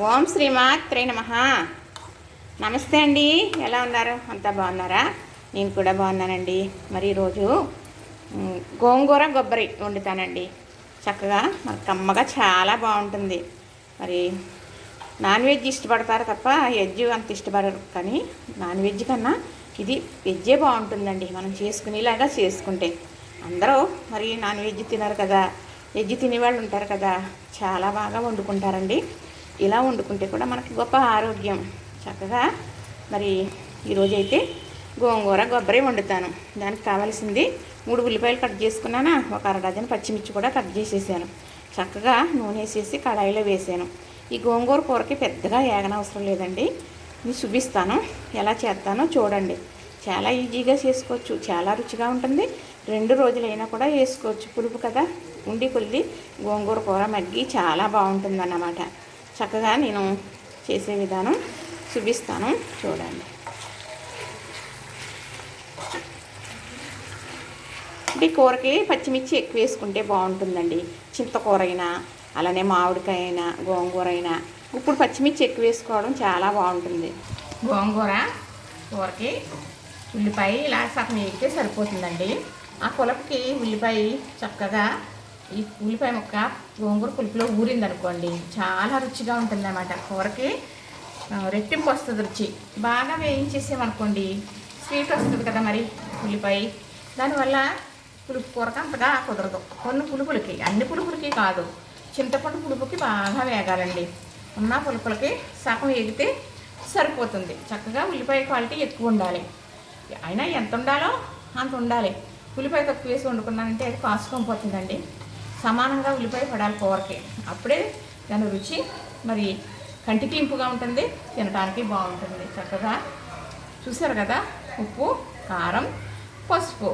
ఓం శ్రీమాత్రే నమ. నమస్తే అండి. ఎలా ఉన్నారు? అంతా బాగున్నారా? నేను కూడా బాగున్నానండి. మరి ఈరోజు గోంగూర కొబ్బరి వండుతానండి. చక్కగా మరి కమ్మగా చాలా బాగుంటుంది. మరి నాన్ వెజ్ ఇష్టపడతారు తప్ప వెజ్ అంత ఇష్టపడరు. కానీ నాన్ వెజ్ కన్నా ఇది వెజ్జే బాగుంటుందండి. మనం చేసుకునేలాగా చేసుకుంటే. అందరూ మరి నాన్ వెజ్ తినరు కదా. వెజ్ తినేవాళ్ళు ఉంటారు కదా. చాలా బాగా వండుకుంటారండి. ఇలా వండుకుంటే కూడా మనకి గొప్ప ఆరోగ్యం. చక్కగా మరి ఈరోజైతే గోంగూర కొబ్బరి వండుతాను. దానికి కావాల్సింది మూడు ఉల్లిపాయలు కట్ చేసుకున్నానా? ఒక అర డజన్ పచ్చిమిర్చి కూడా కట్ చేసేసాను. చక్కగా నూనె వేసేసి కడాయిలో వేసాను. ఈ గోంగూర కూరకి పెద్దగా ఏగనవసరం లేదండి. నేను చూపిస్తాను. ఎలా చేస్తానో చూడండి. చాలా ఈజీగా చేసుకోవచ్చు. చాలా రుచిగా ఉంటుంది. రెండు రోజులైనా కూడా వేసుకోవచ్చు. పులుపు కదా? ఉండి కొద్ది గోంగూర కూర మగ్గి చాలా బాగుంటుంది అన్నమాట చక్కగా నేను చేసే విధానం చూపిస్తాను. చూడండి. అంటే కూరకి పచ్చిమిర్చి ఎక్కువ వేసుకుంటే బాగుంటుందండి. చింతకూర అయినా అలానే మామిడికాయ అయినా గోంగూర అయినా ఇప్పుడు పచ్చిమిర్చి ఎక్కువ వేసుకోవడం చాలా బాగుంటుంది. గోంగూర కూరకి ఉల్లిపాయ ఇలా సగం వేస్తే సరిపోతుందండి. ఆ కులపకి ఉల్లిపాయ చక్కగా ఈ ఉల్లిపాయ ముక్క గోంగూర పులుపులో ఊరిందనుకోండి చాలా రుచిగా ఉంటుందన్నమాట. కూరకి రెట్టింపు వస్తుంది రుచి. బాగా వేయించేసామనుకోండి స్వీట్ వస్తుంది కదా మరి ఉల్లిపాయ. దానివల్ల పులుపు కూరకు అంతగా కుదరదు. కొన్ని పులుపులకి అన్ని పులుపులకి కాదు. చింతపండు పులుపుకి బాగా వేగాలండి. ఉన్న పులుపులకి సగం వేగితే సరిపోతుంది. చక్కగా ఉల్లిపాయ క్వాలిటీ ఎక్కువ ఉండాలి. అయినా ఎంత ఉండాలో అంత ఉండాలి. ఉల్లిపాయ తక్కువ వేసి వండుకున్నానంటే అది కాసుకొని పోతుందండి. సమానంగా ఉల్లిపాయ పడాలి కూరకి. అప్పుడే దాని రుచి మరి కంటికి ఇంపుగా ఉంటుంది తినడానికి బాగుంటుంది. చక్కగా చూసారు కదా? ఉప్పు కారం పసుపు.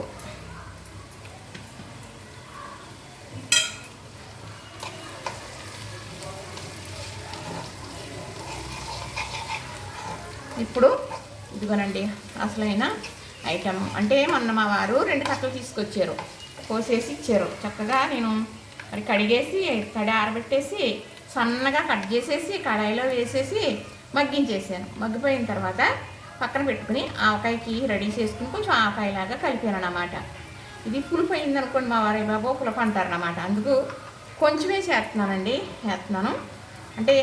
ఇప్పుడు ఇదిగోనండి అసలైన ఐటమ్ అంటే మొన్న మా వారు రెండు కట్టలు తీసుకొచ్చారు. కోసేసి ఇచ్చారు. చక్కగా నేను మరి కడిగేసి తడి ఆరబెట్టేసి సన్నగా కట్ చేసేసి కడాయిలో వేసేసి మగ్గించేసాను. మగ్గిపోయిన తర్వాత పక్కన పెట్టుకుని ఆవకాయకి రెడీ చేసుకుని కొంచెం ఆవకాయలాగా కలిపాను అన్నమాట ఇది పులుపు అయింది అనుకోండి మా వారి బాబు పులుపు అంటారనమాట అందుకు కొంచెమే చేస్తున్నానండి చేస్తున్నాను. అంటే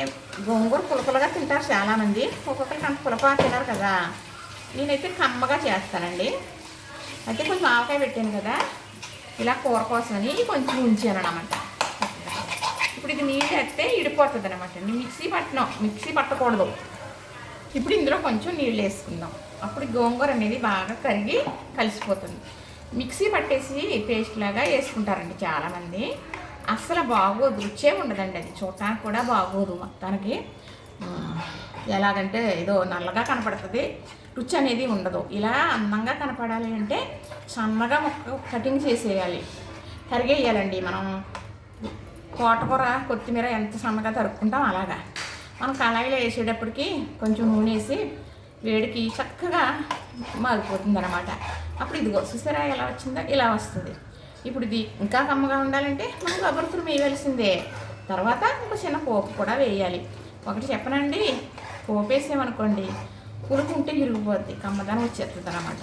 గోంగూర పులకలుగా తింటారు చాలామంది. ఒక్కొక్కరికి అంత పులప తినరు కదా. నేనైతే కమ్మగా చేస్తానండి. అయితే కొంచెం ఆవకాయ పెట్టాను కదా. ఇలా కూర కోసమని కొంచెం ఉంచాను అనమాట ఇప్పుడు ఇది నీళ్ళు వేస్తే ఇడిపోతుంది అనమాట మిక్సీ పట్టడం మిక్సీ పట్టకూడదు. ఇప్పుడు ఇందులో కొంచెం నీళ్ళు వేసుకుందాం. అప్పుడు గోంగూర అనేది బాగా కరిగి కలిసిపోతుంది. మిక్సీ పట్టేసి పేస్ట్ లాగా వేసుకుంటారండి చాలామంది. అస్సలు బాగోదు రుచే ఉండదండి అది. చూడటానికి కూడా బాగోదు మొత్తానికి. ఎలాగంటే ఏదో నల్లగా కనపడుతుంది. రుచి అనేది ఉండదు. ఇలా అందంగా కనపడాలి అంటే సన్నగా మొక్క కటింగ్ చేసేయాలి. తరిగేయాలండి మనం. తోటకూర కొత్తిమీర ఎంత సన్నగా తరుక్కుంటాం అలాగా. మనం కళాయిలో వేసేటప్పటికి కొంచెం నూనె వేసి వేడికి చక్కగా మారిపోతుంది అనమాట అప్పుడు ఇదిగో చూసారా ఎలా వచ్చిందో? ఇలా వస్తుంది. ఇప్పుడు ఇది ఇంకా కమ్మగా ఉండాలంటే మనం కొబ్బరి వేయవలసిందే. తర్వాత ఒక చిన్న పోపు కూడా వేయాలి. ఒకటి చెప్పనండి పోపు వేసామనుకోండి పులుపు ఉంటే విరిగిపోద్ది కమ్మదనం వచ్చేస్తుంది అనమాట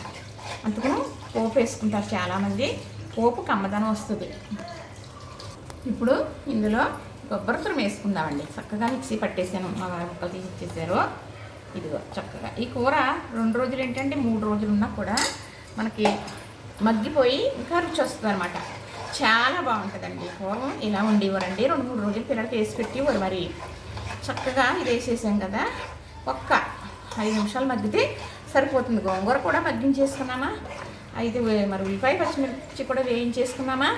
అందుకు పోపు వేసుకుంటారు చాలామంది. పోపు కమ్మదనం వస్తుంది. ఇప్పుడు ఇందులో కొబ్బరి తురుము వేసుకుందామండి. చక్కగా మిక్సీ పట్టేసాను. మా ముక్కలు తీసి ఇచ్చేసారు. ఇదిగో చక్కగా. ఈ కూర రెండు రోజులు ఏంటంటే మూడు రోజులు ఉన్నా కూడా మనకి మగ్గిపోయి ఇంకా రుచి వస్తుంది అనమాట చాలా బాగుంటుందండి పూర్వం ఇలా ఉండేవారండి. రెండు మూడు రోజులు పిల్లలకి వేసి పెట్టేవారు మరి. చక్కగా ఇది వేసేసాం కదా. ఒక్క ఐదు నిమిషాలు మగ్గితే సరిపోతుంది. గోంగూర కూడా మగ్గించేసుకున్నామా? ఐదు మరి ఉల్లిపాయ పచ్చిమిర్చి కూడా వేయించేసుకున్నామా?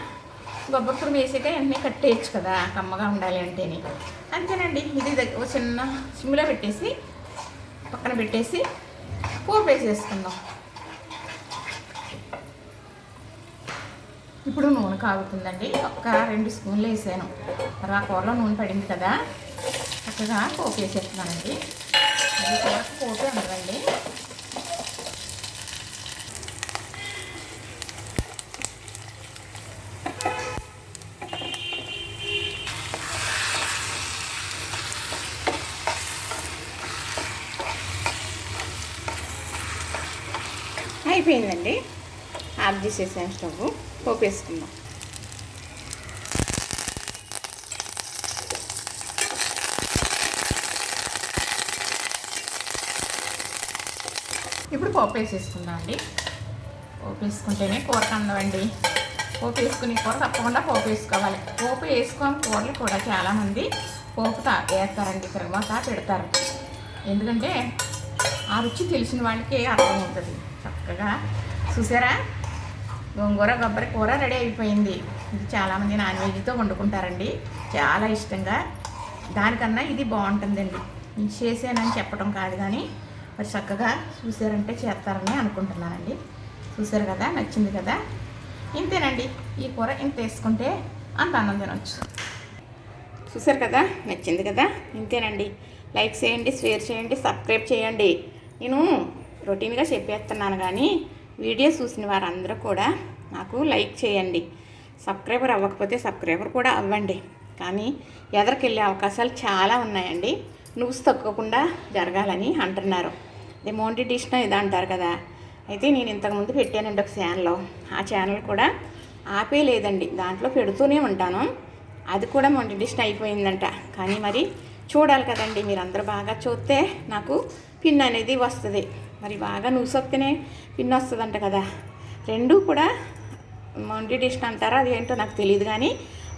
కొబ్బరి వేసాక వెంటనే కట్టేయచ్చు కదా కమ్మగా ఉండాలి అంటేని. అంతేనండి. ఇది దగ్గర ఒక చిన్న సిమ్లో పెట్టేసి పక్కన పెట్టేసి పోపు వేసేసుకుందాం ఇప్పుడు నూనె కాగుతుందండి. ఒక్క రెండు స్పూన్లు వేసాను. మరి ఆ కూరలో నూనె పడింది కదా చక్కగా పోపు వేసేస్తున్నానండి ఇంతవరకు పోపు ఉండవండి అయిపోయిందండి. ఆఫ్ చేసేసాను స్టవ్. పోపు ఇప్పుడు పోపు వేసేసుకుందాం అండి. పోపు వేసుకుంటేనే కూర కందవండి. పోపు వేసుకుని కూర తప్పకుండా పోపు వేసుకోవాలి పోపు వేసుకొని కూరలు కూడా చాలామంది పోపు తా వేస్తారండి తర్వాత పెడతారు. ఎందుకంటే ఆ రుచి తెలిసిన వాళ్ళకి అర్థం ఉంటుంది చక్కగా చూసారా? గోంగూర కొబ్బరి కూర రెడీ అయిపోయింది. ఇది చాలామంది నాన్ వెజ్తో వండుకుంటారండి. చాలా ఇష్టంగా. దానికన్నా ఇది బాగుంటుందండి. చేసానని చెప్పడం కాదు కానీ మరి చక్కగా చూసారంటే చేస్తారని అనుకుంటున్నానండి. చూసారు కదా? నచ్చింది కదా? ఇంతేనండి. ఈ కూర ఇంత వేసుకుంటే అంత అన్నం తినొచ్చు. చూసారు కదా? నచ్చింది కదా? ఇంతేనండి. లైక్ చేయండి షేర్ చేయండి సబ్స్క్రైబ్ చేయండి. నేను రొటీన్గా చెప్పేస్తున్నాను కానీ వీడియో చూసిన వారందరూ కూడా నాకు లైక్ చేయండి. సబ్స్క్రైబర్ అవ్వకపోతే సబ్స్క్రైబర్ కూడా అవ్వండి. కానీ ఎదరికెళ్ళే అవకాశాలు చాలా ఉన్నాయండి. నువ్వు తక్కకుండా జరగాలని అంటున్నారు. ఇది మోంటి డిష్న ఇది అంటారు కదా. అయితే నేను ఇంతకుముందు పెట్టానండి ఒక ఛానల్లో. ఆ ఛానల్ కూడా ఆపే లేదండి దాంట్లో పెడుతూనే ఉంటాను. అది కూడా మొంటిడిషన్ అయిపోయిందంట. కానీ మరి చూడాలి కదండి. మీరందరూ బాగా చూస్తే నాకు పిన్ అనేది వస్తుంది. మరి బాగా నూసొస్తేనే పిన్ వస్తుందంట కదా. రెండు కూడా మొంటిడిషన్ అంటారా? అది ఏంటో నాకు తెలియదు కానీ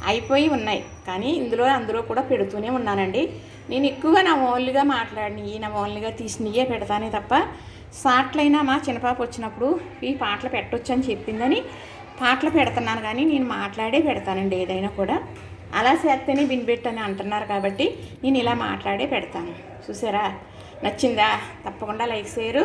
అయిపోయి ఉన్నాయి. కానీ ఇందులో అందులో కూడా పెడుతూనే ఉన్నానండి. నేను ఎక్కువగా నా ఓన్లీగా మాట్లాడినవి నా ఓన్లీగా తీసినయే పెడతానే తప్ప సాట్లైనా మా చిన్నపాప వచ్చినప్పుడు ఈ పాటలు పెట్టొచ్చు అని చెప్పిందని పాటలు పెడుతున్నాను కానీ నేను మాట్లాడే పెడతానండి ఏదైనా కూడా. అలా చేస్తేనే బిన్బెట్ అని అంటున్నారు కాబట్టి నేను ఇలా మాట్లాడే పెడతాను. చూసారా? నచ్చిందా? తప్పకుండా లైక్ చేయరు